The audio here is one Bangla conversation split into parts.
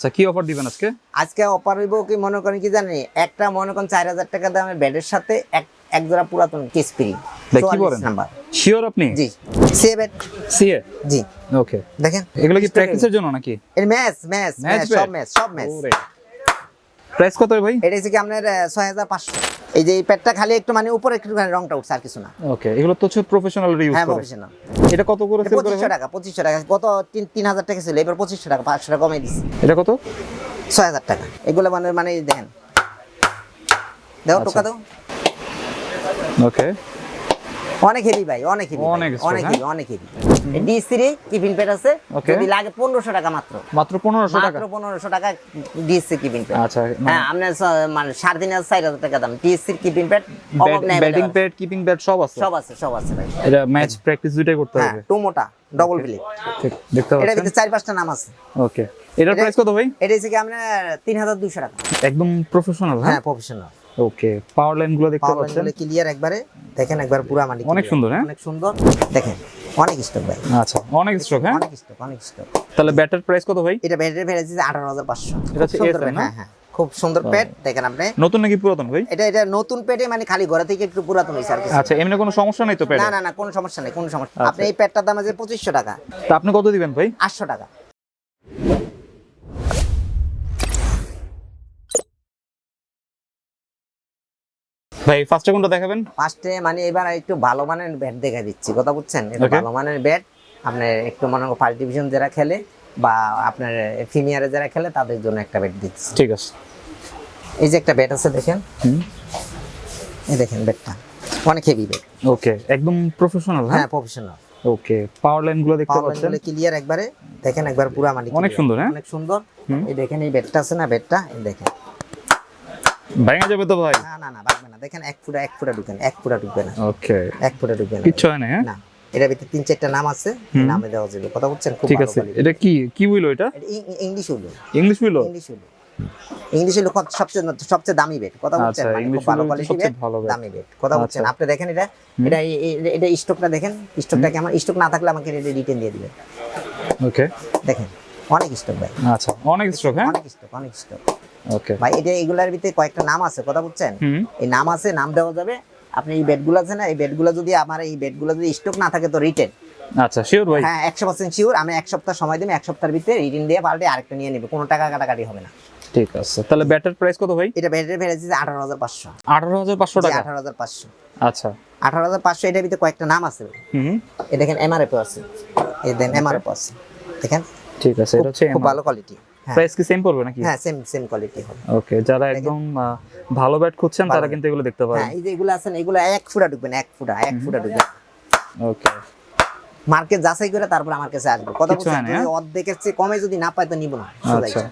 আচ্ছা কি অফার দিবেন আজকে? আজকে অফার হইব কি মনে করেন কি জানেন একটা মনে করেন চার হাজার টাকা দামের বেডের সাথে এক এক জোড়া পুরাতন কেস ফ্রি কি বলেন? নাম্বার শিওর আপনি? জি। সে বেড সিএ জি। ওকে দেখেন? এগুলো কি প্র্যাকটিসের জন্য নাকি? এর ম্যাচ ম্যাচ ম্যাচ সব ম্যাচ সব ম্যাচ প্রাইস কত ভাই? এটা হচ্ছে কি আপনার ছয় হাজার পাঁচশো। এই যে প্যাডটা খালি একটু মানে উপরে একটু রংটা উঠছে আর কিছু না। ওকে এগুলো তো হচ্ছে প্রফেশনাল ইউজ হ্যাঁ প্রফেশনাল এটা কত করে সেল করে পঁচিশশো ভাই? টাকা পঁচিশশো টাকা। গত তিন তিন হাজার টাকা ছিল এবার পঁচিশশো টাকা পাঁচশো টাকা কমে দিচ্ছি এটা কত? ছয় হাজার টাকা। এগুলো মানে মানে দেখেন দেখো আচ্ছা। টোকা দাও। ওকে অনেক হেভি ভাই অনেক হেভি অনেক হ্যাঁ? হেভি অনেক হেভি ডি সিরি প্যাড আছে যদি লাগে পনেরোশো টাকা মাত্র। মাত্র পনেরোশো টাকা? মাত্র পনেরোশো টাকা ডিএসসি কিপিং প্যাড। আচ্ছা হ্যাঁ আপনার মানে সাড়ে তিন হাজার চার হাজার টাকা দাম। ডিএসসির keeping pad batting pad keeping pad সব আছে? সব আছে সব আছে ভাই। এটা ম্যাচ প্র্যাকটিস দুইটাই করতে হ্যাঁ হবে। টোমোটা ডবল ফিলিপ ঠিক দেখতে পাচ্ছেন? ভিতরে চার পাঁচটা নাম আছে। ওকে এটার এটা- প্রাইস কত ভাই? এটা হচ্ছে কি আপনার তিন হাজার দুইশো টাকা। একদম প্রফেশনাল হ্যাঁ? প্রফেশনাল ওকে পাওয়ার লাইনগুলো দেখতে পাওয়ার পাচ্ছেন? ক্লিয়ার একবারে। দেখেন একবার পুরো মানে অনেক সুন্দর, হ্যাঁ? অনেক সুন্দর। দেখেন। অনেক স্টক ভাই। আচ্ছা অনেক স্টক হ্যাঁ? অনেক স্টক অনেক স্টক তাহলে ব্যাটার প্রাইস কত ভাই? এটা ব্যাটারি প্রাইস আছে আঠারো হাজার এটা হচ্ছে না? হ্যাঁ হ্যাঁ। খুব সুন্দর প্যাড দেখেন আপনি। নতুন নাকি পুরাতন ভাই? এটা এটা নতুন পেটে মানে খালি ঘোরা থেকে একটু পুরাতন হইছে আর আচ্ছা এমনি কোনো সমস্যা নেই তো প্যাডে না না না কোনো সমস্যা নেই কোনো সমস্যা আচ্ছা। আপনি এই প্যাডটার দাম আছে পঁচিশশো টাকা। তা আপনি কত দিবেন ভাই? আটশো টাকা। ভাই ফার্স্টে কোনটা দেখাবেন? ফার্স্টে মানে এবার একটু ভালো মানের ব্যাট দেখা দিচ্ছি। কথা বুঝছেন? এটা ভালো মানের ব্যাট আপনার একটু মনে ফার্স্ট ডিভিশন যারা খেলে বা আপনার প্রিমিয়ারে যারা খেলে তাদের জন্য একটা ব্যাট দিচ্ছি। ঠিক আছে। এই যে একটা ব্যাট আছে দেখেন। এই দেখেন ব্যাটটা অনেক হেভি ব্যাট ওকে একদম প্রফেশনাল হ্যাঁ? প্রফেশনাল ওকে পাওয়ার লাইনগুলো দেখতে পাচ্ছেন? ক্লিয়ার একবারে। দেখেন একবার পুরা মানে অনেক সুন্দর, হ্যাঁ? অনেক সুন্দর। এই দেখেন এই ব্যাটটা আছে না ব্যাটটা এই দেখেন। ভেঙে যাবে তো ভাই? না না না বাগবে না। দেখেন এক ফুটা এক ফুটা ঢুকেন এক ফুটা ঢুকবে না। ওকে। এক ফুটা ঢুকবে না। কিচ্ছু হয় না হ্যাঁ? না। এটার ভিতরে তিন চারটা নাম আছে নামে দেওয়া যাবে। কথা বলছেন? খুব ঠিক আছে। এটা কি কি হইল এটা? ইংলিশ হলো ইংলিশ হইল? ইংলিশ হলো ইংলিশ হলো সবচেয়ে সবচেয়ে দামি বেড কথা বলছেন? আচ্ছা, মানে খুব ভালো কোয়ালিটি বেড দামি বেড কথা বলছেন? আচ্ছা। আপনি দেখেন এটা। এটা এটা স্টকটা দেখেন? স্টকটা কেমন? স্টক না থাকলে আমাকে এটা রিটার্ন দিয়ে দিবেন। ওকে। দেখেন অনেক স্টক ভাই। আচ্ছা অনেক স্টক হ্যাঁ? অনেক স্টক অনেক স্টক ভাই এটা এগুলার ভিতরে কয়েকটা নাম আছে কথা বুঝছেন? এই নাম আছে নাম দেওয়া যাবে। আপনি এই বেডগুলো আছে না এই বেডগুলো যদি আমার এই বেডগুলো যদি স্টক না থাকে তো রিটেন আচ্ছা শিওর ভাই। হ্যাঁ একশো পার্সেন্ট শিওর আমি এক সপ্তাহ সময় দেবো এক সপ্তাহের ভিতরে রিটেন দিয়ে পাল্টে আরেকটা নিয়ে নেবে কোনো টাকা কাটাকাটি হবে না। ঠিক আছে তাহলে ব্যাটার প্রাইস কত ভাই? এটা বেডের ভেড়েছে আঠারো হাজার পাঁচশো। আঠারো হাজার পাঁচশো টাকা? আঠারো হাজার পাঁচশো। আচ্ছা। আঠারো হাজার পাঁচশো এটার ভিতরে কয়েকটা নাম আছে এই দেখেন এমআরএফ আছে। এই দেন এমআরএফ আছে। দেখেন? ঠিক আছে এটা হচ্ছে খুব ভালো কোয়ালিটি প্রাইস কি সেম পড়বে নাকি? হ্যাঁ সেম সেম কোয়ালিটি হবে। ওকে যারা একদম ভালো ব্যাট খুঁজছেন তারা কিন্তু এগুলো দেখতে পারেন। হ্যাঁ এই যে এগুলো আছেন এগুলো এক ফুটা ঢুকবেন এক ফুটা এক ফুটা ঢুকবেন। ওকে মার্কেট যাচাই করে তারপর আমার কাছে আসবে। কথা বলছেন হয় যদি অর্ধেকের চেয়ে কমে যদি না পাই তো নিব না। আচ্ছা।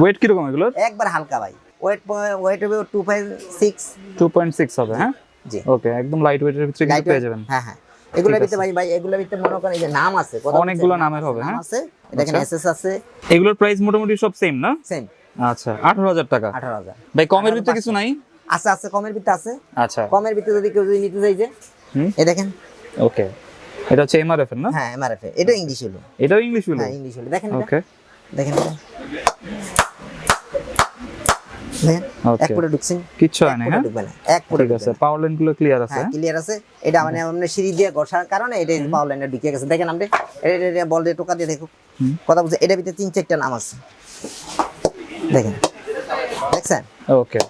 ওয়েট কীরকম এগুলো একবার হালকা ভাই। ওয়েট ওয়েট হবে two five six two point six হবে হ্যাঁ? জি ওকে একদম লাইট ওয়েটের ভিতরে কিন্তু পেয়ে যাবেন। হ্যাঁ হ্যাঁ। এগুলোর ভিতরে ভাই ভাই এগুলোর ভিতরে মনে করেন এই যে নাম আছে অনেকগুলো নামের হবে, হ্যাঁ? আছে দেখেন আচ্ছা। এসএস আছে। এগুলোর প্রাইস মোটামুটি সব সেম না? সেম আচ্ছা আঠারো হাজার টাকা। আঠারো হাজার। ভাই কমের ভিতরে কিছু নাই? আছে আছে কমের ভিতরে আছে। আচ্ছা। কমের ভিতরে যদি কেউ যদি নিতে চাই যে হুম? এই দেখেন। ওকে। এটা হচ্ছে এমআরএফ না? হ্যাঁ এমআরএফ এটা ইংলিশ হলো। এটাও ইংলিশ হলো? হ্যাঁ ইংলিশ হলো। দেখেন ওকে দেখেন। দেখেন এক ফুটে ঢুকছেন কিচ্ছু হয় না হ্যাঁ? ঢুকবে না এক ফুটে ঠিক আছে পাওয়ার লাইনগুলো ক্লিয়ার আছে হ্যাঁ ক্লিয়ার আছে। এটা মানে আমরা সিঁড়ি দিয়ে ঘষার কারণে এটা পাওয়ার লাইনে ঢুকে গেছে। দেখেন আপনি এটা এটা বল দিয়ে টোকা দিয়ে দেখো কথা বলছে এটার ভিতরে তিন চারটা নাম আছে। দেখেন দেখছেন? ওকে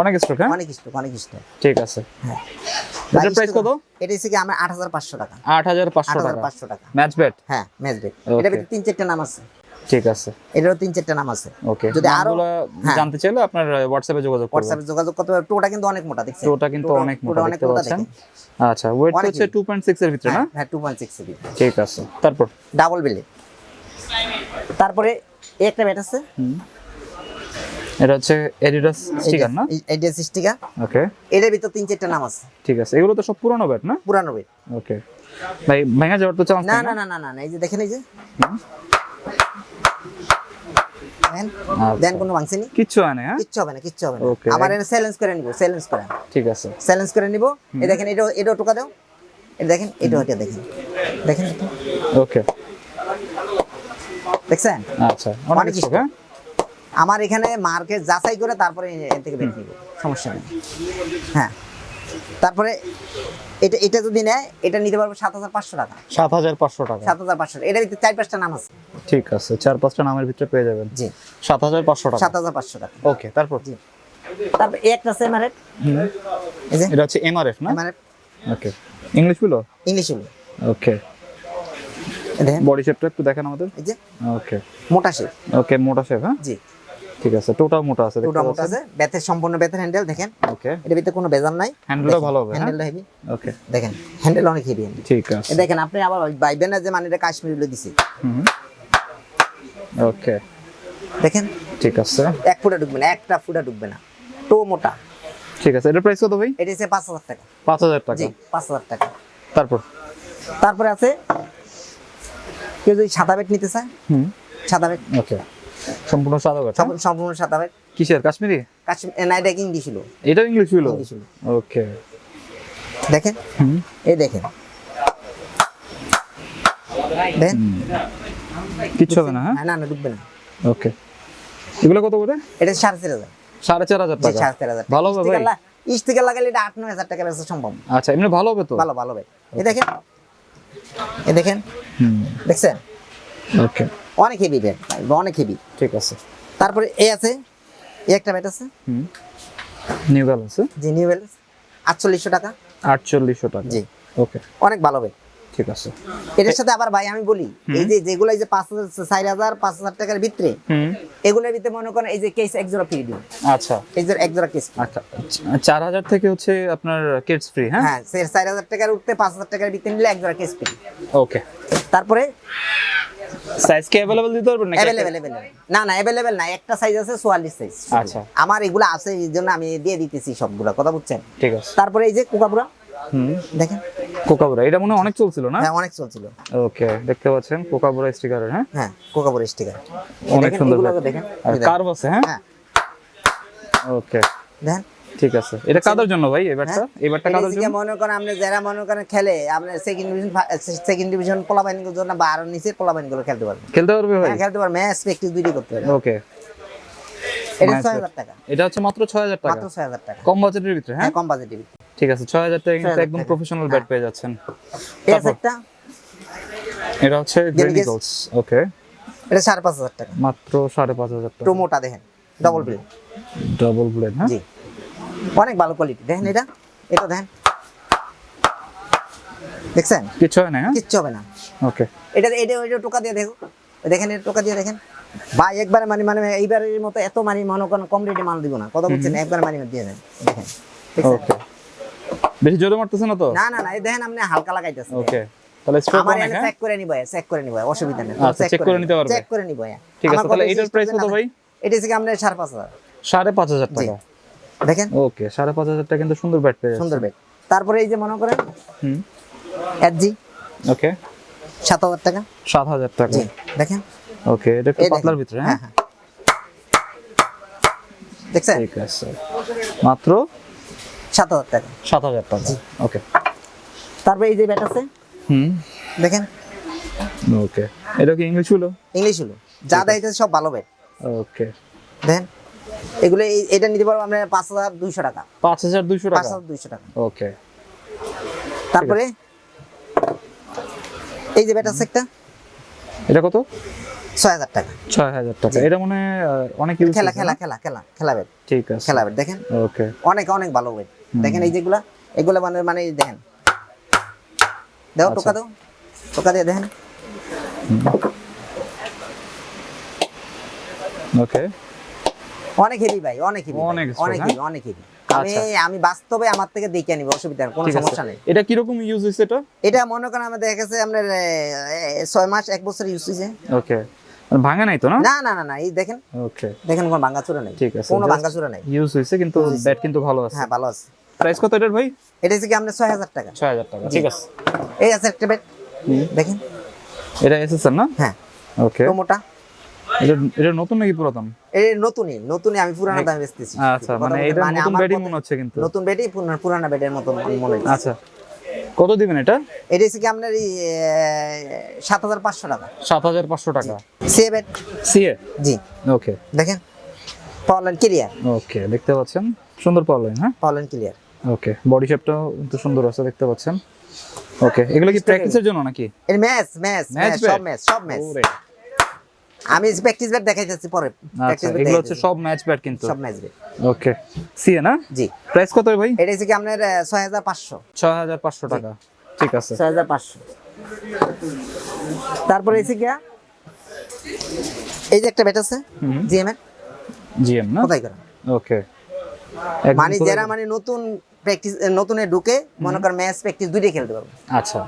অনেক স্টক হ্যাঁ? অনেক স্টক অনেক স্টক ঠিক আছে। হ্যাঁ। এটার প্রাইস কত? এটা হচ্ছে আমরা আট হাজার পাঁচশো টাকা। আট হাজার আট পাঁচশো হাজার টাকা পাঁচশো টাকা। ম্যাচ ব্যাট হ্যাঁ ম্যাচ বেট ভিতরে তিন চারটা নাম আছে। ঠিক আছে। এটারও তিন চারটা নাম আছে। ওকে যদি আরও হ্যাঁ। জানতে চাইলে আপনার হোয়াটসঅ্যাপে যোগাযোগ করবেন। হোয়াটসঅ্যাপে যোগাযোগ করতে পারবে টোটা কিন্তু অনেক মোটা দেখছেন? ওটা কিন্তু টোটা- অনেক মোটা অনেক দেখতে মোটা পাচ্ছেন? আচ্ছা ওয়েট হচ্ছে heavy। টু পয়েন্ট সিক্স এর ভিতরে না? হ্যাঁ হ্যাঁ টু পয়েন্ট সিক্স ঠিক আছে তারপর? ডাবল বেলে তারপরে একটা ব্যাট আছে। এটা হচ্ছে এডিডাস স্টিকার না? এইটা স্টিকার ওকে। এটার ভিতর তিন চারটা নাম আছে। ঠিক আছে এগুলো তো সব পুরনো ব্যাট না? পুরানো বেট ওকে। ভাই ভেঙে যাওয়ার তো চান্স না না না? না না এই যে দেখেন এই যে। দেখেন আচ্ছা। দেন কোনো ভাঙছেনি কিচ্ছু হয় না হ্যাঁ? কিচ্ছু হবে না কিচ্ছু হবে না। আবার এটা চ্যালেঞ্জ করে নিব চ্যালেঞ্জ করে। ঠিক আছে। চ্যালেঞ্জ করে নিব। এই দেখেন এটা এটা টোকা দাও। এটা দেখেন এটা এটা দেখেন। দেখেন ওকে দেখছেন? আচ্ছা অনেক স্টক হ্যাঁ? আমার এখানে মার্কেট যাচাই করে তারপরে এর থেকে বের নিব সমস্যা নেই। হ্যাঁ। তারপরে এটা এটা যদি নেয় এটা নিতে পারব সাত হাজার পাঁচশো টাকা। সাত হাজার পাঁচশো টাকা। সাত হাজার পাঁচশো এটা ভিতরে চার পাঁচটা নাম আছে। ঠিক আছে চার পাঁচটা নামের ভিতরে পেয়ে যাবেন। জি। সাত হাজার পাঁচশো টাকা। সাত হাজার পাঁচশো টাকা। ওকে তারপর? জি। তারপর একটা আছে যে? এটা হচ্ছে এমআরএফ না? এমারেট ওকে। ইংলিশগুলো ইংলিশ হলো ওকে বডি শেপটা একটু দেখেন আমাদের। এই যে? ওকে। মোটা শেপ। ওকে মোটা শেপ হ্যাঁ? জি। ঠিক আছে টোটাল মোটা আছে ওটা মোটা আছে বেতের সম্পূর্ণ বেতের হ্যান্ডেল দেখেন। ওকে এর ভিতরে কোনো বেজাল নাই। হ্যান্ডেলটা ভালো হবে হ্যাঁ? হ্যান্ডেলটা হেভি ওকে দেখেন হ্যান্ডেল অনেক হেভি ঠিক আছে। দেখেন আপনি আবার ওই বাইবেনের যে মানে এটা কাশ্মীরি দিছি। হুম ওকে দেখেন? ঠিক আছে। এক ফুটা ঢুকবে না একটা ফুটা ঢুকবে না। টো মোটা। ঠিক আছে এটার প্রাইস কত ভাই? এটা হচ্ছে পাঁচ হাজার টাকা। পাঁচ হাজার টাকা। জি পাঁচ হাজার টাকা। তারপর? তারপরে আছে কেউ যদি সাদা বেট নিতে চায় হুম। সাদা বেট ওকে সম্পূর্ণ সাদা কাঠ সম্পূর্ণ সাদা বেট কিসের? কাশ্মীরি? কাশ্মীর না এটা ইংলিশ ছিল। এটা ইংলিশ ছিল? ওকে। দেখেন? এই দেখেন। দেখেন কিচ্ছু হবে না হ্যাঁ? হ্যাঁ, না না ঢুকবে না। ওকে। এগুলো কত করে? এটা সাড়ে চার হাজার। সাড়ে চার হাজার টাকা? সাড়ে চার হাজার ভালো হবে ভাই। স্টিকার লাগালে এটা আট নয় হাজার টাকা বেচা সম্ভব। আচ্ছা এমনি ভালো হবে তো? ভালো ভালো ভাই। এই দেখেন? এই দেখেন? হুম। দেখছেন? ওকে। অনেক হেভি ব্যাট অনেক হেভি ঠিক আছে। তারপরে এ আছে এই একটা ব্যাট আছে। হুম। নিউ ব্যালেন্স জি নিউ ব্যালেন্স আটচল্লিশশো টাকা। আটচল্লিশশো টাকা। জি। ওকে অনেক ভালো ব্যাট ঠিক আছে। এটার সাথে আবার ভাই আমি বলি এই যে যেগুলো এই যে পাঁচ হাজার চার হাজার পাঁচ হাজার টাকার ভিতরে হুম। এগুলোর ভিতরে মনে করেন এই যে কেস এক জোড়া ফ্রি দিন আচ্ছা। এই যে এক জোড়া কেস আচ্ছা। চার হাজার থেকে হচ্ছে আপনার কিডস ফ্রি হ্যাঁ? হ্যাঁ চার হাজার টাকার উঠতে পাঁচ হাজার টাকার ভিতরে নিলে এক জোড়া কেস ফ্রি ওকে তারপরে সাইজ কি অ্যাভেলেবল দিতে পারবেন নাকি? অ্যাভেলেবেল অ্যাভেলেবেল না না অ্যাভেলেবেল না একটা সাইজ আছে চুয়াল্লিশ সাইজ আচ্ছা। আমার এগুলো আছে এই জন্য আমি দিয়ে দিতেছি সবগুলো কথা বুঝছেন? ঠিক আছে। তারপরে এই যে কোকাপুরা হুম। দেখেন? কোকাবুরা এটা মনে হয় অনেক চলছিল না? হ্যাঁ অনেক চলছিল। ওকে দেখতে পাচ্ছেন কোকাবুরা স্টিকারের হ্যাঁ? হ্যাঁ কোকাপুরা স্টিকার অনেক সুন্দর দেখেন। আর কার্ভ আছে হ্যাঁ? হ্যাঁ। ওকে দেখেন? ঠিক আছে। এটা কাদের জন্য ভাই ব্যাটটা? এই ব্যাটটা কাদের জন্য? মনে করেন আপনি যারা মনে করেন খেলে আপনার সেকেন্ড ডিভিশন সেকেন্ড ডিভিশন পোলা বাহিনীর জন্য বা আরও নিচে পোলা বাহিনীগুলো খেলতে পারবেন খেলতে পারবে ভাই? হ্যাঁ খেলতে পারবেন ম্যাচ প্র্যাকটিস দুইটাই করতে পারবেন ওকে। এটা Match ছয় হাজার টাকা। এটা হচ্ছে মাত্র ছয় হাজার টাকা? মাত্র ছয় হাজার টাকা। কম বাজেটের ভিতরে হ্যাঁ? হ্যাঁ কম বাজেট টিভি ঠিক আছে ছয় হাজার টাকা কিন্তু একদম প্রফেশনাল ব্যাট পেয়ে যাচ্ছেন। একটা এটা হচ্ছে গ্রেনিগলস ওকে এটা সাড়ে পাঁচ হাজার টাকা। মাত্র সাড়ে পাঁচ হাজার টাকা। প্রোমোটা দেখেন। ডবল বিল ডাবল ব্লেড হ্যাঁ? জি। অনেক ভালো কোয়ালিটি দেখেন এটা? এটা দেখেন। দেখছেন? কিছু হয় না হ্যাঁ? কিচ্ছু হবে না। ওকে এটা এটা ওইটা টোকা দিয়ে দেখো। দেখেন এটা টোকা দিয়ে দেখেন। ভাই একবারে মানে মানে এইবারের মতো এত মানে মনে করেন কম রেটে মাল দিব না। কথা বলছেন একবার মানে দিয়ে দেন। দেখেন। ওকে বেশি জোরে মারতেছে না তো? না না না এই দেখেন আপনি হালকা লাগাইতেছেন। ওকে তাহলে স্ট্রোক আমার অনেক হ্যাঁ? চেক করে নিব চেক করে নিব অসুবিধা নেই। আচ্ছা, check করে নিতে পারবে? চেক করে নিব ঠিক আছে, তাহলে এটার price কত ভাই? এটা হচ্ছে কি আপনার সাড়ে পাঁচ হাজার। সাড়ে পাঁচ হাজার টাকা। দেখেন? ওকে সাড়ে পাঁচ হাজার টাকা কিন্তু সুন্দর ব্যাট পেয়ে সুন্দর বেড তারপরে এই যে মনে করেন হুম। এফজি। ওকে। সাত হাজার টাকা। সাত হাজার টাকা। দেখেন। ওকে এটা একটু পাতলার ভিতরে হ্যাঁ? হ্যাঁ দেখছেন? ঠিক আছে। মাত্র সাত হাজার টাকা। সাত হাজার টাকা। ওকে। তারপরে এই যে ব্যাট আছে হুম। দেখেন। ওকে। এটা কি ইংলিশ হলো? ইংলিশ হলো। যা দেয় সব ভালো ব্যাট। ওকে। দেখেন। এগুলো এটা নিতে পারব আমরা পাঁচ হাজার দুইশো টাকা। পাঁচ হাজার দুইশো পাঁচ টাকা হাজার দুইশো টাকা। ওকে। তারপরে এই যে ব্যাট আছে একটা এটা কত? ছয় হাজার টাকা। ছয় হাজার টাকা। এটা মনে অনেক খেলা খেলা খেলা খেলা খেলা ব্যাট ঠিক আছে। খেলা ব্যাট দেখেন? ওকে। অনেক অনেক ভালো ব্যাট দেখেন এই যেগুলা এগুলো মানে মানে দেখেন। দেখো আচ্ছা। টোকা দাও। টোকা দিয়ে দেখেন। ওকে। অনেক হেভি ভাই অনেক হেভি অনেক strong, অনেক হ্যাঁ? হেভি অনেক হেভি আমি আচ্ছা। আমি বাস্তবে আমার থেকে দেখে নিব অসুবিধা কোনো সমস্যা নেই। এটা কীরকম ইউজ হয়েছে এটা? এটা মনে করেন আমাদের গেছে আপনার এ, এ, ছয় মাস এক বছর ইউজ হয়েছে ওকে ভাঙে নাই তো না? না না না না এই দেখেন। ওকে দেখেন কোনো ভাঙ্গাচুরা নেই। ঠিক আছে কোনো just ভাঙ্গাচুরা নেই। ইউজ হয়েছে কিন্তু ব্যাট কিন্তু ভালো আছে। হ্যাঁ ভালো আছে। প্রাইস কত এটার ভাই? এটা হচ্ছে কি ছয় হাজার টাকা। ছয় হাজার টাকা ঠিক আছে। এই আছে একটা বেড দেখেন। এটা এসএসআর না? হ্যাঁ। ওকে প্রোমোটা এটা এটা নতুন নাকি পুরাতন? এই নতুনই নতুনই আমি পুরানো দামে বেচতেছি। আচ্ছা মানে এটা নতুন আমার ব্যাটই মনে হচ্ছে কিন্তু। নতুন বেডই পুরানো বেডের মতো মনে হচ্ছে। আচ্ছা কত দিবেন এটা? এটা হচ্ছে কি আপনার এই সাত হাজার পাঁচশো টাকা। সাত হাজার পাঁচশো টাকা। সে বেড সিএ জি। ওকে। দেখেন পাওয়ার ক্লিয়ার ওকে দেখতে পাচ্ছেন? সুন্দর পাওয়ার লাইন হ্যাঁ? পাওয়ার ক্লিয়ার ওকে বডি শেপটাও কিন্তু সুন্দর আছে দেখতে পাচ্ছেন? ওকে এগুলো কি প্র্যাকটিসের জন্য নাকি? এর ম্যাচ ম্যাচ ম্যাচ সব ম্যাচ সব ম্যাচ আমি প্র্যাকটিস ব্যাট দেখাই যাচ্ছি পরে। আচ্ছা প্র্যাকটিস ব্যাট এগুলো হচ্ছে সব ম্যাচ ব্যাট কিন্তু। সব ম্যাচ ব্যাট ওকে সিএ না? জি। প্রাইস কত ভাই? এটা হচ্ছে কি আপনার ছয় হাজার পাঁচশো। ছয় হাজার পাঁচশো টাকা। ঠিক আছে। ছয় হাজার পাঁচশো। তারপরে এসে গিয়া এই যে একটা ব্যাট আছে জিএম এর। জিএম না? কোথায় করা? ওকে মানে যারা মানে নতুন প্র্যাকটিস নতুনে ঢুকে মনে করেন ম্যাচ প্র্যাকটিস দুইটাই খেলতে পারবে। আচ্ছা।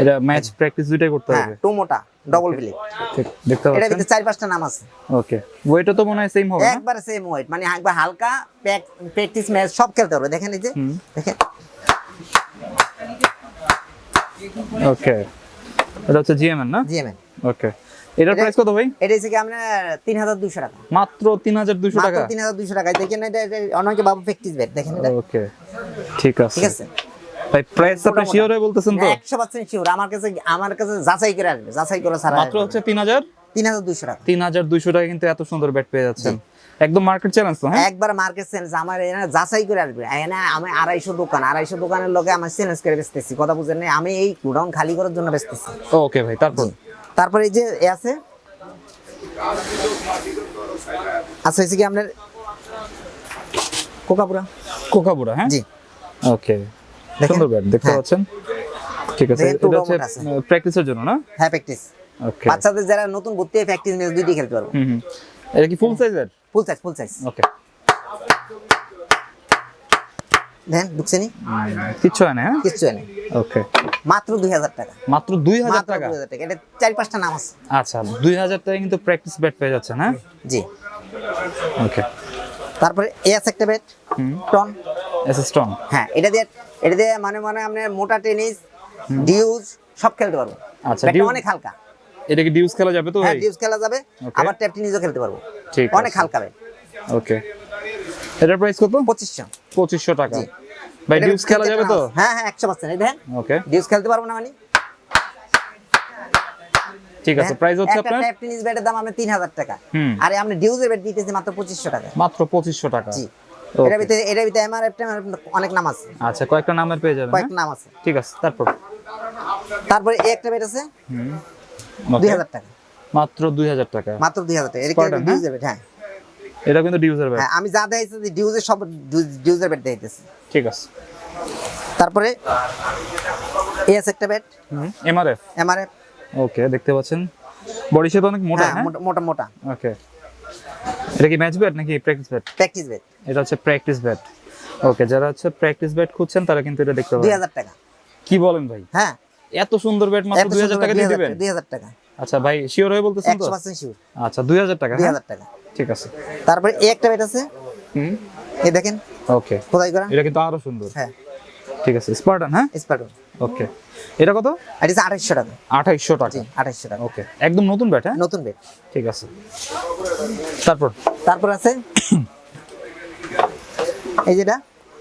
এটা ম্যাচ প্র্যাকটিস দুইটাই করতে হ্যাঁ হবে। টু মোটা ডবল প্লে ঠিক দেখতে এটা পাচ্ছেন? ভিতরে চার পাঁচটা নাম আছে। ওকে ওয়েটও তো মনে হয় সেম হবে একবারে সেম ওয়েট মানে একবার হালকা প্র্যাকটিস ম্যাচ সব খেলতে পারবে দেখেন এই যে দেখেন। ওকে এটা হচ্ছে জিএম এর না? জিএম এর ওকে এটার এটা- প্রাইস কত ভাই? এটা হচ্ছে কি আপনার তিন হাজার দুইশো টাকা। মাত্র তিন হাজার দুশো মাত্র টাকা? তিন হাজার দুইশো টাকা দেখেন এটা এটা অনেকে বাবু প্র্যাকটিস ব্যাট দেখেন এটা। ওকে ঠিক আছে। ঠিক আছে? ভাই প্রাইস আপনি শিওর হয়ে বলতেছেন তো? একশো পার্সেন্ট শিওর আমার কাছে আমার কাছে যাচাই করে আসবে। যাচাই করে সারা মাত্র হচ্ছে তিন হাজার? তিন হাজার দুইশো টাকা। তিন হাজার দুইশো টাকা কিন্তু এত সুন্দর ব্যাট পেয়ে যাচ্ছেন। একদম মার্কেট চ্যালেঞ্জ তো হ্যাঁ? একবার মার্কেট চ্যালেঞ্জ আমার এখানে যাচাই করে আসবে। এখানে আমি আড়াইশো দোকান। আড়াইশো দোকানের লোকে আমার চ্যালেঞ্জ করে বেচতেছি। কথা বুঝেন নাই? আমি এই গোডাউন খালি করার জন্য বেচতেছি। ওকে ভাই তারপর? তারপরে এই যে এ আছে। আচ্ছা হয়েছে কি আপনার? কোকাপুরা। কোকাবুরা হ্যাঁ? জি। ওকে। সুন্দর ব্যাট দেখতে হ্যাঁ। পাচ্ছেন? ঠিক আছে এটা হচ্ছে প্র্যাকটিসের জন্য না? হ্যাঁ প্র্যাকটিস ওকে বাচ্চাদের যারা নতুন ভর্তি হয় প্র্যাকটিস ম্যাচ দুইটি খেলতে পারব। এটা কি ফুল সাইজের ফুল সাইজ ফুল সাইজ ওকে দেখেন ঢুকছেনি কিচ্ছু হয় না হ্যাঁ? কিচ্ছু নেই ওকে মাত্র দুই হাজার টাকা। মাত্র দুই হাজার টাকা? টাকা। এটা চার পাঁচটা নাম আছে। আচ্ছা দুই হাজার টাকা কিন্তু প্র্যাকটিস ব্যাট পেয়ে যাচ্ছেন হ্যাঁ? জি। ওকে তারপরে এ আছে একটা ব্যাট হুম। অ্যাসিস্ট্যান্ট হ্যাঁ এটা দিয়ে এটা দিয়ে মানে মানে আপনার মোটা টেনিস ডিউজ সব খেলতে পারব। আচ্ছা, ব্যাটটা অনেক হালকা। এটা কি ডিউস খেলা যাবে তো হ্যাঁ ডিউজ খেলা যাবে আবার ট্যাপ টেনিসও খেলতে পারব। ঠিক অনেক হালকা ব্যাট। ওকে এটার প্রাইস কত? পঁচিশশো। পঁচিশশো টাকা। ভাই ডিউস খেলা যাবে তো? হ্যাঁ হ্যাঁ একশো পার্সেন্ট এই দেখেন। ওকে ডিউজ খেলতে পারব না মানে। ঠিক আছে প্রাইস হচ্ছে একটা আপনার? ট্যাপ টেনিস ব্যাটের দাম তিন হাজার টাকা। হুম। আরে আপনি ডিউজের ব্যাট দিতেছি মাত্র পঁচিশশো টাকা। মাত্র পঁচিশশো টাকা। জি. এটার ভিতরে এটার ভিতরে এমআরএফ অনেক নাম আছে। আচ্ছা কয়েকটা নামের পেয়ে যাবেন কয়েকটা হ্যাঁ? নাম আছে। ঠিক আছে তারপর? তারপরে এই একটা ব্যাট আছে হুম দুই Okay. হাজার টাকা। মাত্র দুই হাজার টাকা। মাত্র দুই হাজার টাকা এটা Spartan, ডিউজের ব্যাট হ্যাঁ? এটা কিন্তু ডিউসের ব্যাট হ্যাঁ আমি যা দেখাইছি ডিউজের সব ডিউজের ব্যাট দেখাইতেছি। ঠিক আছে। তারপরে এই আছে একটা ব্যাট হুম এমআরএফ এমআরএফ ওকে দেখতে পাচ্ছেন। বডি শেপ অনেক মোটা হ্যাঁ হ্যাঁ? মোটা মোটা ওকে এটা কি ম্যাচ ব্যাট নাকি প্র্যাকটিস ব্যাট প্র্যাকটিস ব্যাট এটা হচ্ছে প্র্যাকটিস ব্যাট ওকে যারা হচ্ছে প্র্যাকটিস ব্যাট খুঁজছেন তারা কিন্তু এটা দেখতে পাবেন। হাজার টাকা। কি বলেন ভাই? হ্যাঁ। এত সুন্দর ব্যাট মাত্র দুই হাজার টাকা দিয়ে দিবেন? দুই হাজার টাকা। আচ্ছা ভাই শিওর হয়ে বলতেছেন তো? একশো পার্সেন্ট শিওর আচ্ছা দুই হাজার টাকা দুই হ্যাঁ? হাজার টাকা। ঠিক আছে। তারপরে এই একটা ব্যাট আছে। হুম? এই দেখেন। ওকে কোথায় করা এটা কিন্তু আরও সুন্দর। হ্যাঁ। ঠিক আছে স্পার্টান হ্যাঁ? স্পার্টন ওকে এটা কত? এটা আঠাইশশো টাকা। আঠাইশশো টাকা। আঠাইশশো টাকা। ওকে একদম নতুন ব্যাট হ্যাঁ? নতুন ব্যাট। ঠিক আছে। তারপর? তারপর আছে? এই যেটা?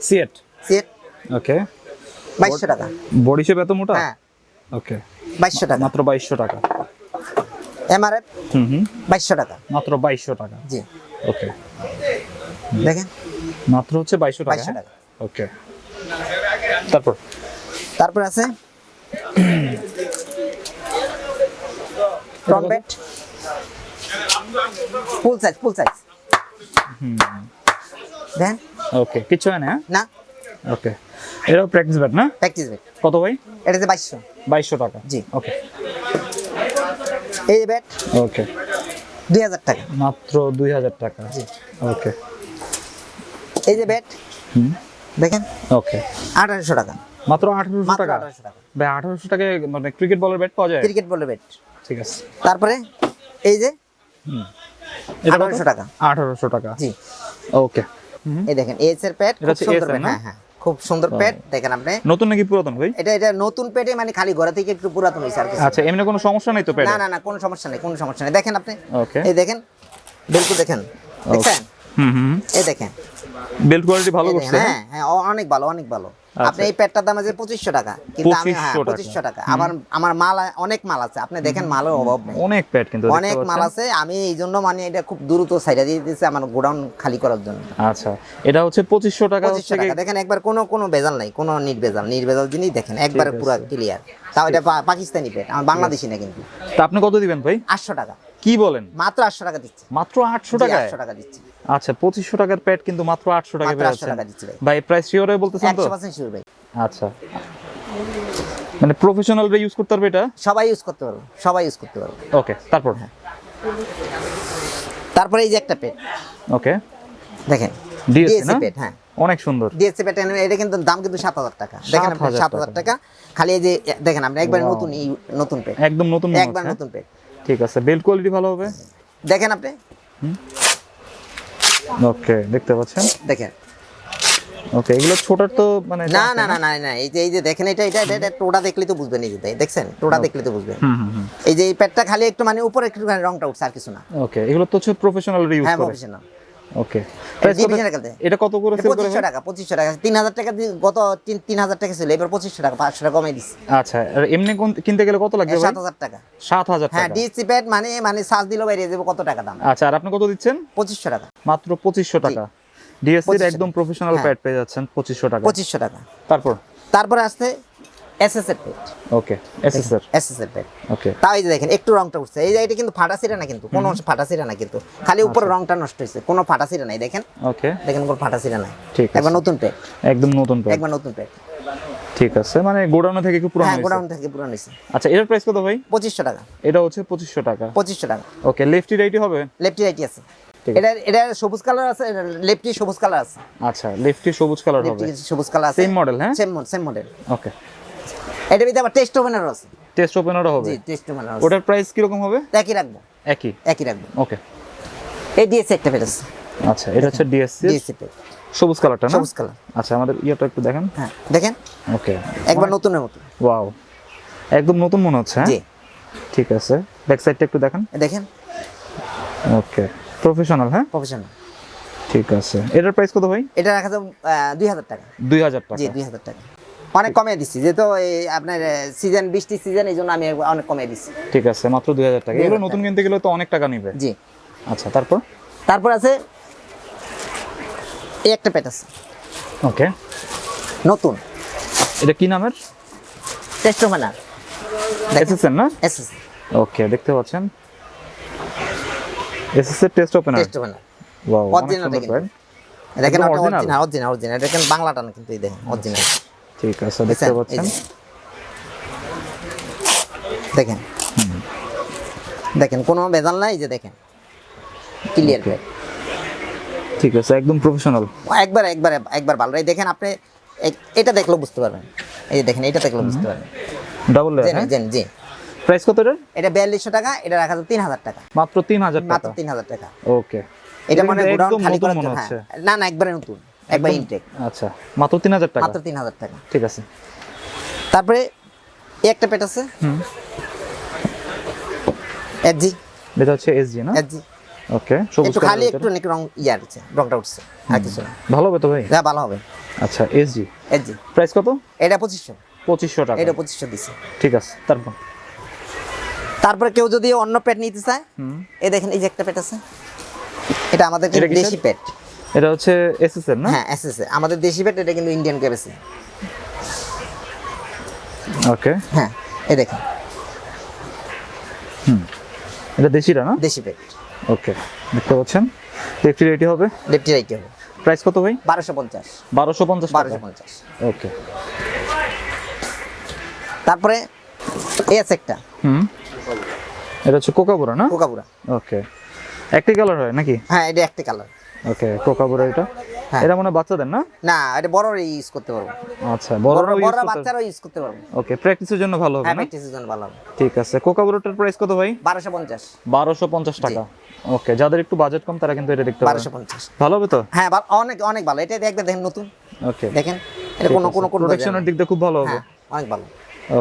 সিয়েট। সেট ওকে বাইশশো টাকা। বডি শেপ এত মোটা? হ্যাঁ। ওকে বাইশশো টাকা। মাত্র বাইশশো টাকা। এমআরএফ? হুম হুম। বাইশশো টাকা। মাত্র বাইশশো টাকা। জি। ওকে দেখেন? মাত্র হচ্ছে বাইশশো টাকা বাইশশো হ্যাঁ? টাকা। ওকে তারপর? তারপর আছে ট্রম্পেট ফুল সাইজ ফুল সাইজ দেখেন ওকে কিচ্ছু হয় না হ্যাঁ? না। ওকে এটাও প্র্যাকটিস ব্যাট না? প্র্যাকটিস ব্যাট কত ভাই? এটা যে বাইশশো। বাইশশো টাকা। জি। ওকে এই ব্যাট ওকে দুই হাজার টাকা। মাত্র দুই হাজার টাকা। জি। ওকে এই যে ব্যাট দেখেন? ওকে আঠারোশো টাকা। মাত্র আঠারোশো মাত্র টাকা। ভাই আঠারোশো টাকায় মানে ক্রিকেট বলের ব্যাট পাওয়া যায়? ক্রিকেট বলে ব্যাট ঠিক আছে। তারপরে এই যে? এটা কত? আঠারোশো টাকা। আঠারোশো টাকা। জি। ওকে এই দেখেন এস এর প্যাড খুব সুন্দর প্যাড হ্যাঁ হ্যাঁ। খুব সুন্দর প্যাড দেখেন আপনি। নতুন নাকি পুরাতন ভাই? এটা এটা নতুন পেটে মানে খালি ঘরে থেকে একটু পুরাতন হয়েছে আর কিছু আচ্ছা এমনি কোনো সমস্যা নেই তো না প্যাডে না না কোনো সমস্যা নেই কোনো সমস্যা নেই। দেখেন আপনি। ওকে এই দেখেন বিলকুল দেখেন। দেখছেন? হুম হুম এই দেখেন। বেল্ট কোয়ালিটি ভালো করছে দেখেন, হ্যাঁ? হ্যাঁ হ্যাঁ অনেক ভালো অনেক ভালো। আপনি এই প্যাডটার দাম আছে পঁচিশশো টাকা। কিন্তু আমি হ্যাঁ পঁচিশশো টাকা। আবার আমার মাল অনেক মাল আছে। আপনি দেখেন মালের অভাব নেই। অনেক প্যাড কিন্তু অনেক মাল আছে। আমি এই জন্য মানে এটা খুব দ্রুত সাইডা দিয়ে দিতেছি আমার গোডাউন খালি করার জন্য। আচ্ছা। এটা হচ্ছে পঁচিশশো টাকা পঁচিশশো টাকা। দেখেন একবার কোনো কোনো ভেজাল নাই। কোনো নির্ভেজাল। নির্ভেজাল জিনিস দেখেন একবারে। পুরো ক্লিয়ার তাও এটা পাকিস্তানি পেট। আমার বাংলাদেশি না কিন্তু। তা আপনি কত দিবেন ভাই? আটশো টাকা। কি বলেন? মাত্র আটশো টাকা দিচ্ছে। মাত্র আটশো টাকা আটশো টাকা দিচ্ছি। আচ্ছা পঁচিশশো টাকার প্যাড কিন্তু মাত্র আটশো টাকা পেয়ে 800 টাকা দিচ্ছি ভাই। প্রাইস শিওর হয়ে বলতেছেন তো? শিওর ভাই। আচ্ছা। মানে প্রফেশনালরা ইউজ করতে পারবে এটা? সবাই ইউজ করতে পারব সবাই ইউজ করতে পারব। ওকে তারপর? তারপরে এই যে একটা পেট ওকে দেখেন ডিএসসি পেট হ্যাঁ। অনেক সুন্দর। ডিএসসি পেট এটা কিন্তু দাম কিন্তু সাত হাজার টাকা। দেখেন আপনি সাত হাজার টাকা। খালি এই যে দেখেন আপনি একবার নতুন এই- নতুন পেট একদম নতুন একবার নতুন পেট হ্যাঁ? ঠিক আছে বেল্ট কোয়ালিটি ভালো হবে। দেখেন আপনি। ওকে দেখতে পাচ্ছেন? দেখেন। ওকে এগুলো ছোটর তো মানে না না না না? না এই যে এই যে দেখেন এটা এটা এটা- টোটা দেখলে তো বুঝবেন এই যে দেখছেন? টোটা দেখলে তো বুঝবেন। এই যে এই প্যাডটা খালি একটু মানে উপরে একটু রংটা উঠছে আর কিছু না। ওকে এগুলো তো হচ্ছে প্রফেশনাল ইউজ হ্যাঁ করে। প্রফেশনাল ওকে কত? division এ খেলতে। এটা কত করে সেল করে পঁচিশশো টাকা পঁচিশশো টাকা। তিন হাজার টাকা গত তিন তিন হাজার টাকা ছিল এবার পঁচিশশো টাকা পাঁচশো টাকা কমে দিচ্ছি আচ্ছা এমনি কিনতে গেলে কত লাগবে ভাই? সাত হাজার টাকা হ্যাঁ টাকা। প্যাড মানে মানে সার্চ দিলেও বাইরে যাব কত টাকা দাম? আচ্ছা আর আপনি কত দিচ্ছেন? টাকা। মাত্র টাকা। ডিএসসির 2500 একদম প্রফেশনাল হ্যাঁ। প্যাড পেয়ে যাচ্ছেন পঁচিশশো টাকা। পঁচিশশো টাকা। তারপর? তারপরে আসছে এসএস এর প্যাড ওকে এসএসআর এসএস এর প্যাড ওকে তাও এই যে দেখেন একটু রংটা উঠছে। এই যে এটা কিন্তু ফাটা ছিঁড়া না কিন্তু কোনো ফাটা ছিঁড়া না কিন্তু। খালি উপরে আচ্ছা। রংটা নষ্ট হয়েছে কোনো ফাটা ছিঁড়া নাই দেখেন। ওকে দেখেন কোনো ফাটা ছিঁড়া নাই। ঠিক একবার নতুন প্যাড একদম নতুন প্যাড একবার নতুন প্যাড ঠিক আছে মানে গোডাউনে থেকে একটু পুরনো হ্যাঁ গোডাউন থেকে পুরো নিছে আচ্ছা এটার প্রাইস কত ভাই? পঁচিশশো টাকা। এটা হচ্ছে পঁচিশশো টাকা। পঁচিশশো টাকা। ওকে লেফটি রাইটি হবে? লেফটি রাইটি আছে। এটা এটা সবুজ কালার আছে লেফটি সবুজ কালার আছে। আচ্ছা লেফটি সবুজ কালার হবে। লেফটি সবুজ কালার আছে। সেম মডেল হ্যাঁ? সেম সেম মডেল ওকে এটার ভিতরে আবার টেস্ট ওভেনারও আছে। টেস্ট ওপেনারও হবে? জি টেস্ট ওভেনার আছে। ওটার প্রাইস কীরকম হবে? একই রাখব। একই? একই রাখব। ওকে এই ডিএসসি একটা আছে আচ্ছা এটা হচ্ছে ডিএসসি ডিএসসি পেট সবুজ কালারটা না? সবুজ কালার আচ্ছা আমাদের ইয়েটা একটু দেখেন। হ্যাঁ দেখেন। ওকে একবার নতুনের মতো। ওয়াও একদম নতুন মনে হচ্ছে হ্যাঁ? জি। ঠিক আছে। ব্যাক সাইডটা একটু দেখেন। দেখেন। ওকে প্রফেশনাল হ্যাঁ? প্রফেশনাল ঠিক আছে। এটার প্রাইস কত ভাই? এটা রাখা যাবে দুই হাজার টাকা। দুই হাজার টাকা। জি দুই হাজার টাকা। অনেক কমে দিচ্ছি যেহেতু এই আপনার সিজন বৃষ্টি সিজন এই জন্য আমি অনেক কমে দিচ্ছি ঠিক আছে মাত্র দুই হাজার টাকা। এগুলো নতুন কিনতে গেলে তো অনেক টাকা নিবে। জি। আচ্ছা তারপর? তারপর আছে এই একটা প্যাট আছে। ওকে। নতুন। এটা কি নামের? টেস্ট ওভেনার এসএসএন না? এসএস ওকে দেখতে পাচ্ছেন। এসএস এর test opener test opener wow original. দেখেন। একদম original? Original original original. এটা দেখেন বাংলাটা না কিন্তু এই দেখেন অরিজিনাল। ঠিক আছে দেখতে পাচ্ছেন? দেখেন। দেখেন কোনো বেজাল নাই যে দেখেন। ক্লিয়ার প্যাট ঠিক আছে একদম প্রফেশনাল একবার একবার একবার ভালো। এই দেখেন আপনি এটা দেখলেও বুঝতে পারবেন। এই যে দেখেন এটা দেখলেও বুঝতে পারবেন। ডাবল লেয়ার জি জি প্রাইস কত এটার? এটা বিয়াল্লিশশো টাকা এটা রাখা যাবে তিন হাজার টাকা। মাত্র তিন হাজার মাত্র টাকা তিন হাজার টাকা। ওকে এটা মানে গোডাউন খালি হচ্ছে। হ্যাঁ। না না একবারে নতুন। একবার ইনটেক আচ্ছা মাত্র তিন হাজার টাকা? মাত্র তিন হাজার টাকা। ঠিক আছে। তারপরে একটা পেট আছে। এটা হচ্ছে এসজি না? এজি ওকে সবুজ একটু খালি একটু নাকি রং ইয়া আছে রংটা উঠছে আর কিছু না। ভালো হবে তো ভাই? যা ভালো হবে। আচ্ছা এসজি এজি প্রাইস কত? এটা পঁচিশশো। পঁচিশশো টাকা। এটা পঁচিশশো দিছে। ঠিক আছে তারপর? তারপরে কেউ যদি অন্য পেট নিতে চায় এই দেখেন এই যে একটা পেট আছে। এটা আমাদের দেশি পেট। এটা হচ্ছে এসএস এর না? হ্যাঁ এস এস আমাদের দেশি পেট এটা কিন্তু ইন্ডিয়ান কেবেসি ওকে হ্যাঁ এই দেখেন। হুম। এটা দেশিটা না? দেশি পেট ওকে দেখতে পাচ্ছেন? লেফটি রেডি হবে? লেফটি রাইটি হবে। প্রাইস কত ভাই? বারোশো পঞ্চাশ। বারোশো পঞ্চাশ বারোশো পঞ্চাশ। ওকে তারপরে এই আছে একটা। হুম। এটা হচ্ছে কোকাবুরা না? কোকাপুরা ওকে একটি কালার হয় নাকি? হ্যাঁ এটা একটা কালার ওকে কোকাবুরা এটা? হ্যাঁ। এটা মনে বাচ্চাদের না? না এটা বড় ইউজ করতে পারব। আচ্ছা বড়রাও ইউজ করতে ইউজ করতে পারব। ওকে প্র্যাকটিসের জন্য ভালো হবে হ্যাঁ প্র্যাকটিসের জন্য ভালো হবে। ঠিক আছে কোকাবুরাটার প্রাইস কত ভাই? বারোশো পঞ্চাশ। বারোশো পঞ্চাশ টাকা। ওকে যাদের একটু বাজেট কম তারা কিন্তু এটা দেখতে পারে বারোশো পঞ্চাশ। ভালো হবে তো? হ্যাঁ অনেক অনেক ভালো। এটা একবার দেখেন নতুন। ওকে। দেখেন এটা কোনো কোনো কোনো প্রোটেকশনের দিক দিয়ে খুব ভালো হবে। হ্যাঁ অনেক ভালো।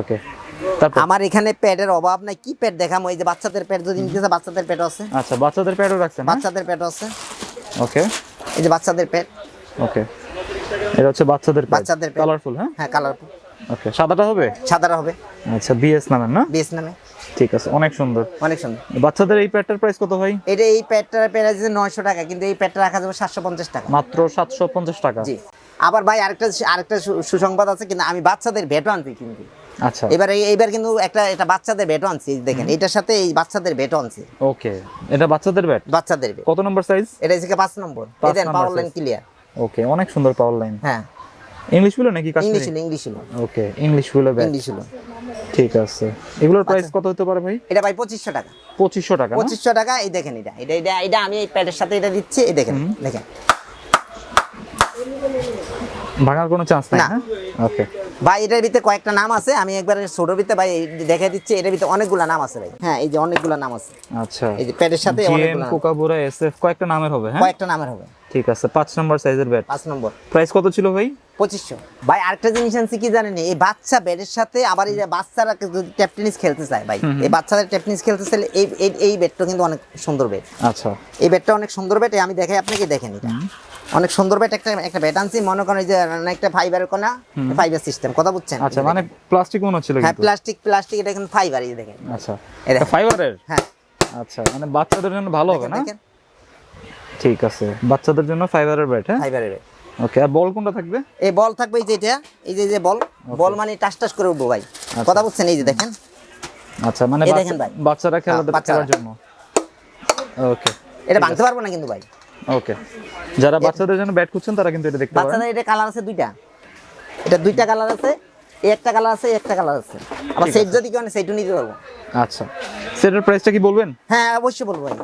ওকে আমার এখানে প্যাডের অভাব নাই। কি প্যাড দেখাম? ওই যে বাচ্চাদের প্যাড যদি নিতে বাচ্চাদের প্যাড আছে। আচ্ছা বাচ্চাদের প্যাডও রাখছেন বাচ্চাদের প্যাড আছে। ওকে এই যে বাচ্চাদের প্যাড ওকে এটা হচ্ছে বাচ্চাদের বাচ্চাদের। কালারফুল হ্যাঁ? হ্যাঁ কালার ওকে সাদাটা হবে? সাদারা হবে। আচ্ছা বিএস নামের না? বেশ নামে। ঠিক আছে অনেক সুন্দর। অনেক সুন্দর। বাচ্চাদের এই প্যাডটার প্রাইস কত ভাই? এটা এই প্যাডটার প্রাইস নয়শো টাকা কিন্তু এই প্যাডটা রাখা যাবে সাতশো পঞ্চাশ টাকা। মাত্র সাতশো পঞ্চাশ টাকা। জি। আবার ভাই আরেকটা আরেকটা সুসংবাদ আছে কিন্তু আমি বাচ্চাদের ভেটও আনছি কিন্তু আচ্ছা। এবার এইবার কিন্তু একটা এটা বাচ্চাদের ভেটও আনছি দেখেন এটার সাথে এই বাচ্চাদের ভেটও আনছি ওকে এটা বাচ্চাদের ব্যাট বাচ্চাদের কত নম্বর সাইজ এটা হচ্ছে পাঁচ নম্বর নম্বর পাওয়ার লাইন ক্লিয়ার ওকে অনেক সুন্দর পাওয়ার লাইন হ্যাঁ। ইংলিশগুলো নাকি ইংলিশ কাশ্মীরি হলো ইংলিশ হলো। ওকে ইংলিশগুলো ব্যাট ইংলিশ হলো। ঠিক আছে। এগুলোর প্রাইস কত হতে পারে ভাই? এটা ভাই পঁচিশশো টাকা। পঁচিশশো টাকা না? পঁচিশশো টাকা এই দেখেন এটা। এটা এটা এটা আমি এই প্যাডের সাথে এটা দিচ্ছি এই দেখেন দেখেন। ভাঙার কোনো চান্স নাই না। ওকে ভাই এটার ভিতরে কয়েকটা নাম আছে আমি একবার ছোট ভিতরে ভাই দেখে দিচ্ছি এটার ভিতরে অনেকগুলা নাম আছে ভাই। হ্যাঁ এই যে অনেকগুলা নাম আছে। আচ্ছা। এই যে প্যাডের সাথে অনেকগুলা নাম। কোকাবুরা এসএফ কয়েকটা নামের হবে হ্যাঁ? কয়েকটা নামের হবে। ঠিক আছে পাঁচ নম্বর সাইজের ব্যাট পাঁচ নম্বর। প্রাইস কত ছিল ভাই? পঁচিশশো। ভাই আরেকটা জিনিস আনছি কি জানেন? এই বাচ্চা বেডের সাথে আবার এই যে বাচ্চারা যদি ট্যাপ টেনিস খেলতে চায় ভাই এই বাচ্চারা ট্যাপ টেনিস খেলতে চাইলে এই এই- বেডটা কিন্তু অনেক সুন্দর বেড আচ্ছা। এই বেডটা অনেক সুন্দর বেড আমি দেখাই আপনাকে দেখেন এটা। অনেক সুন্দর বেড একটা একটা বেড আনছি মনে করেন যে একটা ফাইবারের কোনা ফাইবার সিস্টেম কথা বুঝছেন? আচ্ছা মানে প্লাস্টিক মনে হচ্ছিল হ্যাঁ প্লাস্টিক প্লাস্টিক এটা কিন্তু ফাইবার এই দেখেন। আচ্ছা এই ফাইবারের হ্যাঁ। আচ্ছা মানে বাচ্চাদের জন্য ভালো হবে না? ঠিক আছে বাচ্চাদের জন্য ফাইবারের ব্যাট হ্যাঁ? ফাইবারের বেড ওকে আর বল কোনটা থাকবে? এই বল থাকবে এই যে এটা এই যে যে বল বল মানে টাস টাস করে উঠবো ভাই। কথা বুঝছেন এই যে দেখেন। আচ্ছা মানে বাচ্চারা। খেলার জন্য। ওকে এটা ভাঙতে পারব না কিন্তু ভাই। ওকে। যারা বাচ্চাদের জন্য ব্যাট খুঁজছেন তারা কিন্তু এটা দেখতে পারেন। বাচ্চাদের এটা কালার আছে দুইটা। এটা দুইটা কালার আছে একটা কালার আছে একটা কালার আছে। আবার সেট যদি কেউ সেটও নিতে পারব। আচ্ছা। সেটার প্রাইসটা কি বলবেন? হ্যাঁ অবশ্যই বলব ভাই।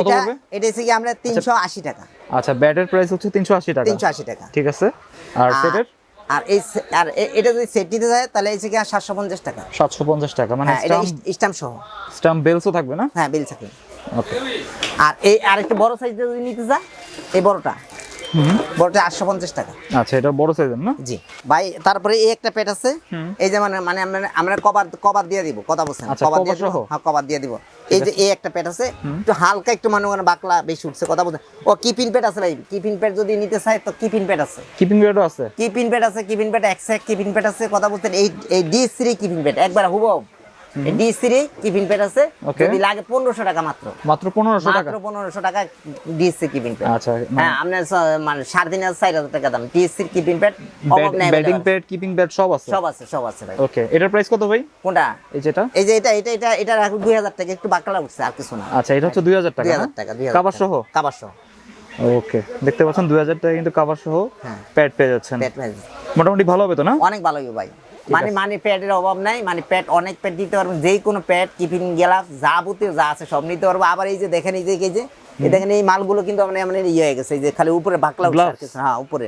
এটা এটা হচ্ছে কি আমরা তিনশো আশি টাকা। আচ্ছা ব্যাটের প্রাইস হচ্ছে তিনশো আশি টাকা। তিনশো আশি টাকা। ঠিক আছে। আর সেটের? আর এই আর এটা যদি সেট নিতে যায় তাহলে এই কি সাতশো পঞ্চাশ টাকা। সাতশো পঞ্চাশ টাকা মানে স্টাম্প সহ। স্টাম্প বেলসও থাকবে না? হ্যাঁ বিল থাকে ওকে আর এই আরেকটা বড় সাইজ যদি নিতে এই বড়টা। বড়টা আটশো পঞ্চাশ টাকা। আচ্ছা এটা বড় সাইজের না? জি। ভাই তারপরে এই একটা পেট আছে। এই যে মানে মানে আমরা আমরা কভার কভার দিয়ে দিব কথা বলছেন। আচ্ছা, কভার দিয়ে দিব হ্যাঁ কভার দিয়ে দিব। এই যে এই একটা পেট আছে একটু হালকা একটু মনে বাকলা বেশি উঠছে কথা বলছেন। ও কিপিন পেট আছে ভাই কিপিন পেট যদি নিতে চায় তো কিপিন পেট আছে। আছে? কিপিন পেট আছে কিপিন পেট কিপিন পেট আছে কথা বলছেন। এই এই ডি থ্রি কিপিন পেট একবার হুবহু। এই ডি থ্রি কিপিন পেট আছে যদি লাগে পনেরোশো টাকা মাত্র। মাত্র পনেরোশো টাকা? মাত্র পনেরোশো টাকা প্যাড আচ্ছা হ্যাঁ আপনার মানে সাড়ে তিন হাজার চার হাজার টাকা দাম। Pad batting pad keeping pad সব আছে। সব আছে সব আছে ভাই। ওকে এটার প্রাইস কত ভাই? কোনটা? এই যেটা? এই যে এটা এটা এটা এটা রাখুন দুই হাজার টাকা একটু বাকলা উঠছে আর কিছু না। আচ্ছা এটা হচ্ছে দুই হাজার টাকা দুই? হাজার টাকা দুই হাজার সহ? কাবার সহ। ওকে দেখতে পাচ্ছেন দুই হাজার টাকা কিন্তু কাভার সহ। প্যাড পেয়ে যাচ্ছেন। প্যাড প্যাড মোটামুটি ভালো হবে তো না? অনেক ভালো হবে ভাই। মানে মানে প্যাডের অভাব নাই মানে প্যাড অনেক প্যাড দিতে পারবেন যেই কোনো প্যাড টিফিন গ্লাস যাবতীয় যা আছে সব নিতে পারব আবার এই যে দেখেন এই যে এই যে দেখেন এই মালগুলো কিন্তু মানে মানে ইয়ে হয়ে গেছে এই যে খালি উপরে বাকলা উঠছে? কিছু। হ্যাঁ উপরে.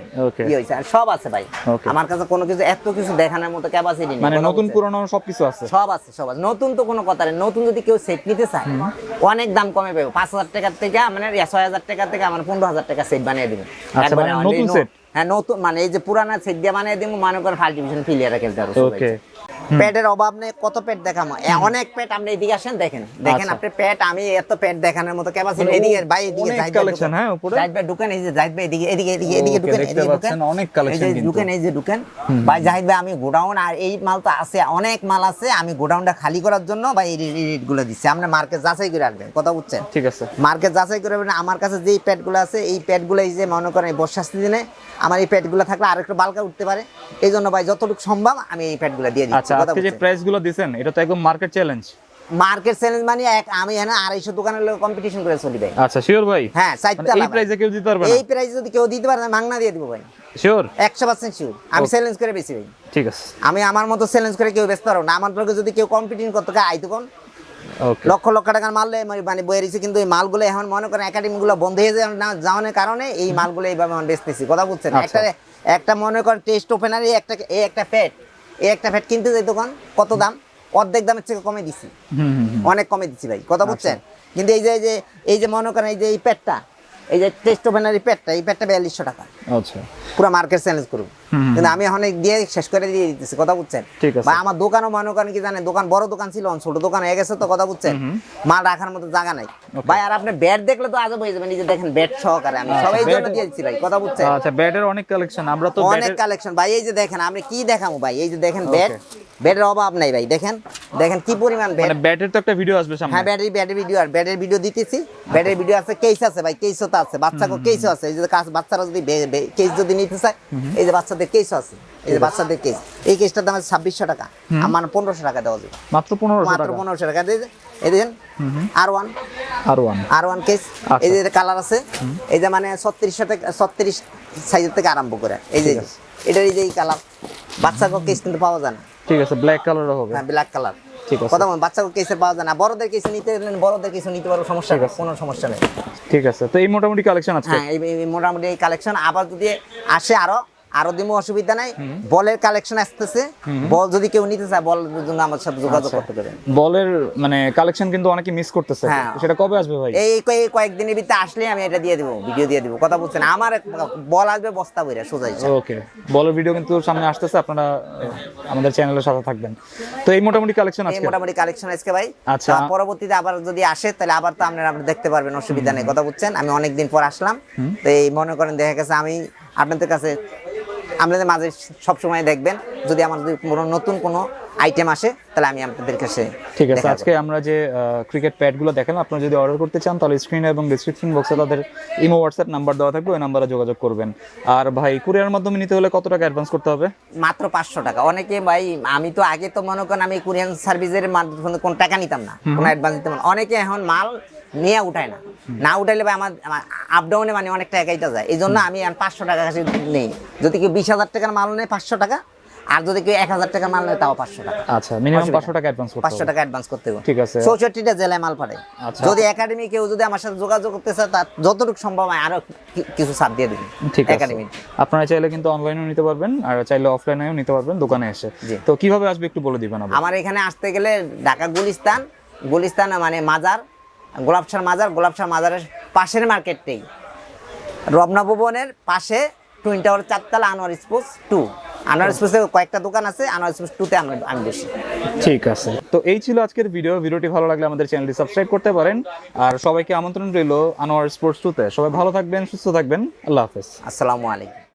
ইয়ে হয়েছে আর সব আছে ভাই আমার কাছে কোনো কিছু এত কিছু দেখানোর মতো ক্যাপাসিটি নেই মানে নতুন? পুরনো সবকিছু আছে সব আছে সব আছে নতুন তো কোনো কথা নেই নতুন যদি কেউ সেট নিতে চায় অনেক দাম কমে পাবে পাঁচ হাজার টাকার থেকে মানে ছয় হাজার টাকা থেকে আমার পনেরো হাজার টাকা সেট বানিয়ে দিবেন আচ্ছা, মানে নতুন set? হ্যাঁ নতুন মানে এই যে পুরানা সেট দিয়ে বানিয়ে দিব মনে করেন ফার্স্ট ডিভিশন ফিলিয়ারা খেলতে হবে ওকে প্যাডের অভাব নেই কত প্যাড দেখামো? অনেক প্যাড আপনি এদিকে আসেন দেখেন। দেখেন আচ্ছা। আপনি প্যাড আমি এত প্যাড দেখানোর মতো ক্যাপাসিটি মানে এদিকে ভাই এদিকে জাহিদ। হ্যাঁ, উপরে? জাহিদ ভাই ঢুকেন এই যে জাহিদ ভাই এদিকে এদিকে এদিকে এদিকে অনেক যে কিন্তু। এই যে ভাই জাহিদ ভাই আমি গোডাউন আর এই মাল তো আছে অনেক মাল আছে আমি গোডাউনটা খালি করার জন্য ভাই এই রেটগুলো দিচ্ছি। আপনি মার্কেট যাচাই করে রাখবেন কথা বুঝছেন? ঠিক আছে। মার্কেট যাচাই করে। আমার কাছে যেই প্যাডগুলো আছে এই প্যাডগুলো এই যে মনে করেন বর্ষার সিজনে আমার এই পেট প্যাডগুলো থাকলে আরেকটু বালকা উঠতে পারে। এই জন্য ভাই যতটুকু সম্ভব আমি এই প্যাডগুলো দিয়ে দিচ্ছি আচ্ছা আজকে যে বুঝছেন? প্রাইসগুলো দিছেন এটা তো একদম মার্কেট চ্যালেঞ্জ মার্কেট চ্যালেঞ্জ মানে এক আমি এখানে আড়াইশো দোকানের লোক কম্পিটিশন করে চলি ভাই। আচ্ছা শিওর ভাই। হ্যাঁ মানে চারটা এই প্রাইসে কেউ দিতে পারবে না। এই প্রাইস যদি কেউ দিতে পারে মাংনা দিয়ে দিব ভাই। শিওর একশো পার্সেন্ট শিওর আমি চ্যালেঞ্জ করে বেশি ভাই। ঠিক আছে। আমি আমার মতো চ্যালেঞ্জ করে কেউ ব্যস্ত পারব না। আমার লোকে যদি কেউ কম্পিটিশন করতে চায় আইতো কোন। ওকে লক্ষ লক্ষ টাকার মাল লয়ে মানে- মানে বয়ে রয়েছে কিন্তু এই মালগুলো এখন মনে করেন একাডেমিগুলো বন্ধ হয়ে যাওয়ার কারণে এই মালগুলো এইভাবে আমি বেচতেছি। কথা বুঝছেন আচ্ছা। একটা একটা মনে করেন টেস্ট ওপেনারই একটা এই একটা ফ্যাট এই একটা ফ্যাট কিনতে যাই দোকান কত দাম? অর্ধেক দামের থেকে কমে দিছি। অনেক কমে দিছি ভাই কথা বলছেন কিন্তু এই যে এই যে এই যে মনে করেন এই যে এই প্যাডটা এই যে টেস্ট ওপেনারি প্যাডটা এই প্যাডটা বিয়াল্লিশশো টাকা। আচ্ছা। পুরো মার্কেট চ্যালেঞ্জ করুন। কিন্তু আমি এখন দিয়ে শেষ করে দিয়ে দিতেছি কথা বুঝছেন। বা আমার দোকানও মনে করেন কি জানেন দোকান বড় দোকান ছিল ছোট দোকান হয়ে গেছে তো কথা বুঝছেন? মাল রাখার মতো জায়গা নাই। ভাই আর আপনি ব্যাট দেখলে তো আজও হয়ে যাবেন এই যে দেখেন ব্যাট সহকারে আমি সবাই জন্য দিয়ে দিচ্ছি ভাই কথা বুঝছেন? আচ্ছা ব্যাটের অনেক কালেকশন আমরা তো অনেক কালেকশন ভাই এই যে দেখেন আপনি কি দেখাবো ভাই? এই যে দেখেন ব্যাট ব্যাটের অভাব নাই ভাই দেখেন? দেখেন কি পরিমাণ ব্যাট মানে ব্যাটের তো একটা ভিডিও আসবে সামনে। হ্যাঁ ব্যাটারি ব্যাটারি ভিডিও আর ব্যাটারি ভিডিও দিতেছি। ব্যাটারি ভিডিও আছে কেস আছে ভাই কেসও তো আছে। বাচ্চাকে কেসও আছে। এই যে কাজ বাচ্চারা যদি কেস যদি নিতে চায় এই যে বাচ্চাদের কেসও আছে। এই যে বাচ্চাদের কেস এই কেসটার দাম আছে ছাব্বিশশো টাকা। আমার পনেরোশো টাকা দেওয়া যাবে। মাত্র পনেরোশো মাত্র পনেরোশো টাকা। দিয়ে এই দেখেন R one R one R one case এই যে কালার আছে। এই যে মানে ছত্রিশশো থেকে ছত্রিশ সাইজের থেকে আরম্ভ করে। এই যে এটার এই যে এই কালার বাচ্চাকে কেস কিন্তু পাওয়া যায় না। ঠিক আছে ব্ল্যাক কালারও হবে। হ্যাঁ ব্ল্যাক কালার ঠিক আছে। কথা বাচ্চাকে কেসে পাওয়া যায় না। বড়দের কেসে নিতে গেলে বড়দের কেসে নিতে পারব সমস্যা কোনো সমস্যা নেই। ঠিক আছে। তো এই মোটামুটি কালেকশন আছে হ্যাঁ এই এই মোটামুটি এই কালেকশন আবার যদি আসে আরও আরও দিমু অসুবিধা নাই। বলের কালেকশন আসতেছে। বল যদি কেউ নিতে চায় বল জন্য আমার সাথে যোগাযোগ করতে পারে। বলের মানে কালেকশন কিন্তু অনেকে মিস করতেছে। হ্যাঁ। সেটা কবে আসবে ভাই? এই কয়েক কয়েকদিনের ভিতরে আসলে আমি এটা দিয়ে দেবো ভিডিও দিয়ে দেবো। কথা বলছেন আমার বল আসবে বস্তা বইরা সোজা হিসাব। ওকে। বলের ভিডিও কিন্তু সামনে আসতেছে আপনারা আমাদের চ্যানেলের সাথে থাকবেন। তো এই মোটামুটি কালেকশন আজকে? মোটামুটি কালেকশন আজকে ভাই। আচ্ছা। পরবর্তীতে আবার যদি আসে তাহলে আবার তো আপনারা আপনি দেখতে পারবেন অসুবিধা নেই। কথা বলছেন আমি অনেকদিন পর আসলাম। তো এই মনে করেন দেখা গেছে আমি আপনাদের কাছে আপনাদের মাঝে সবসময় দেখবেন যদি আমাদের কোনো নতুন কোনো আইটেম আসে তাহলে আমি আপনাদের কাছে ঠিক আছে আজকে আমরা যে ক্রিকেট প্যাডগুলো দেখেন আপনারা যদি অর্ডার করতে চান তাহলে স্ক্রিনে এবং ডিসক্রিপশন বক্সে তাদের ইমো হোয়াটসঅ্যাপ নাম্বার দেওয়া থাকবে ওই নাম্বারে যোগাযোগ করবেন। আর ভাই কুরিয়ার মাধ্যমে নিতে হলে কত টাকা অ্যাডভান্স করতে হবে? মাত্র পাঁচশো টাকা। অনেকে ভাই আমি তো আগে তো মনে করেন আমি কোরিয়ান সার্ভিসের মাধ্যমে কোনো টাকা নিতাম না কোনো অ্যাডভান্স দিতাম না। অনেকে এখন মাল নিয়ে উঠায় না। না উঠাইলে ভাই আমার আপ ডাউনে মানে অনেক টাকা এটা যায়। এই জন্য আমি পাঁচশো টাকা কাছে নেই। যদি কেউ বিশ হাজার টাকার মাল নেয় পাঁচশো টাকা আর যদি কেউ এক হাজার টাকার মাল নেয় তাও পাঁচশো টাকা। আচ্ছা মিনিমাম পাঁচশো টাকা অ্যাডভান্স করতে পাঁচশো টাকা অ্যাডভান্স করতে হবে। ঠিক আছে। চৌষট্টিটা জেলায় মাল পাঠায়। আচ্ছা। যদি একাডেমি কেউ যদি আমার সাথে যোগাযোগ করতে চায় তার যতটুকু সম্ভব হয় আরও কিছু ছাড় দিয়ে দিবি ঠিক আছে। একাডেমি আপনারা চাইলে কিন্তু অনলাইনেও নিতে পারবেন আর চাইলে অফলাইনেও নিতে পারবেন দোকানে এসে। তো কীভাবে আসবে একটু বলে দিবেন আমার এখানে আসতে গেলে ঢাকা গুলিস্তান গুলিস্তান মানে মাজার গোলাপসার মাজার গোলাপসার মাজারের পাশের মার্কেটটাই রমনা ভবনের পাশে টুইন টাওয়ার চারতলা আনোয়ার স্পোর্টস টু আনোয়ার স্পোর্টসে কয়েকটা দোকান আছে আনোয়ার স্পোর্টস টুতে আমি আমি বেশি ঠিক আছে। তো এই ছিল আজকের ভিডিও ভিডিওটি ভালো লাগলে আমাদের চ্যানেলটি সাবস্ক্রাইব করতে পারেন। আর সবাইকে আমন্ত্রণ রইল আনোয়ার স্পোর্টস টুতে সবাই ভালো থাকবেন সুস্থ থাকবেন। আল্লাহ হাফেজ। আসসালামু আলাইকুম।